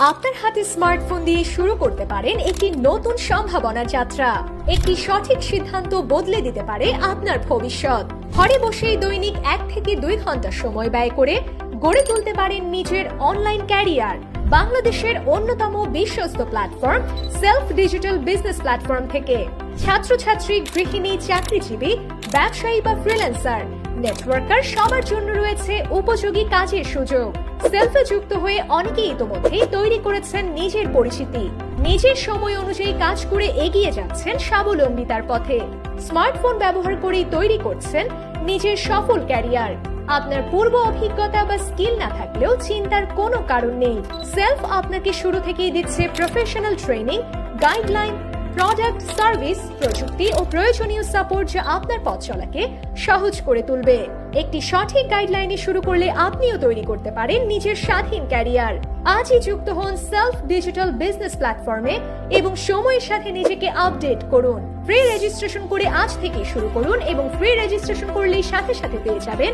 আপনার হাতে স্মার্টফোন দিয়ে শুরু করতে পারেন একটি নতুন সম্ভাবনার যাত্রা। একটি সঠিক সিদ্ধান্ত বদলে দিতে পারে আপনার ভবিষ্যৎ। ঘরে বসেই দৈনিক এক থেকে দুই ঘণ্টা সময় ব্যয় করে গড়ে তুলতে পারেন নিজের অনলাইন ক্যারিয়ার। বাংলাদেশের অন্যতম বিশ্বস্ত platform, self digital business platform থেকে। ছাত্রছাত্রী, গৃহিণী, চাকরিজীবী, ব্যবসায়ী বা ফ্রিল্যান্সার, নেটওয়ার্কার সবার জন্য রয়েছে উপযোগী কাজের সুযোগ। সেলফে যুক্ত হয়ে অনেকেই ইতোমধ্যেই তৈরি করেছেন নিজের পরিচিতি। নিজের সময় অনুযায়ী কাজ করে এগিয়ে যাচ্ছেন স্বাবলম্বিতার পথে। স্মার্টফোন ব্যবহার করেই তৈরি করছেন নিজের সফল ক্যারিয়ার। আপনার পূর্ব অভিজ্ঞতা বা স্কিল না থাকলেও চিন্তার কোনো কারণ নেই। সেলফ আপনাকে শুরু থেকেই দিচ্ছে professional training, guideline product service প্রযুক্তি ও প্রয়োজনীয় সাপোর্ট যা আপনার পথ চলাকে সহজ করে তুলবে। একটি সঠিক গাইডলাইনে শুরু করলে আপনিও তৈরি করতে পারেন নিজের স্বাধীন ক্যারিয়ার আজই যুক্ত হন সেলফ ডিজিটাল বিজনেস প্ল্যাটফর্মে এবং সময়ের সাথে নিজেকে আপডেট করুন। ফ্রি রেজিস্ট্রেশন করে আজ থেকে শুরু করুন এবং ফ্রি রেজিস্ট্রেশন করলেই সাথে সাথে পেয়ে যাবেন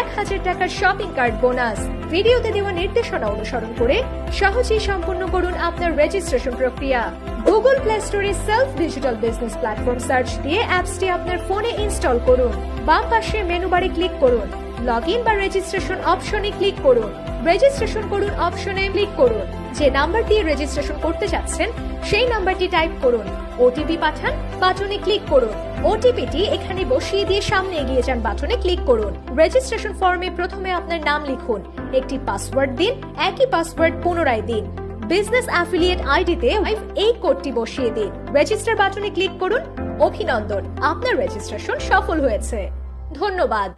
এক হাজার টাকার শপিং কার্ড বোনাস ভিডিওতে দেওয়া নির্দেশনা অনুসরণ করে সহজেই সম্পন্ন করুন আপনার রেজিস্ট্রেশন প্রক্রিয়া। গুগল প্লে স্টোরে self digital business platform search দিয়ে অ্যাপসটি আপনার ফোনে ইনস্টল করুন। বাম পাশে মেনু বারে ক্লিক করুন। লগ ইন বা রেজিস্ট্রেশন অপশনে ক্লিক করুন। রেজিস্ট্রেশন করুন অপশনে ক্লিক করুন। যে নাম্বার দিয়ে রেজিস্ট্রেশন করতে যাচ্ছেন, সেই নাম্বারটি টাইপ করুন ওটিপি পাঠান, বাটনে ক্লিক করুন। ওটিপিটি এখানে বসিয়ে দিয়ে সামনে এগিয়ে যান বাটনে ক্লিক করুন। রেজিস্ট্রেশন ফর্মে প্রথমে আপনার নাম লিখুন, একটি পাসওয়ার্ড দিন, একই পাসওয়ার্ড পুনরায় দিন। বিজনেস অ্যাফিলিয়েট আইডিতে এই কোডটি বসিয়ে দিন। রেজিস্টার বাটনে ক্লিক করুন, অভিনন্দন, আপনার রেজিস্ট্রেশন সফল হয়েছে। ধন্যবাদ।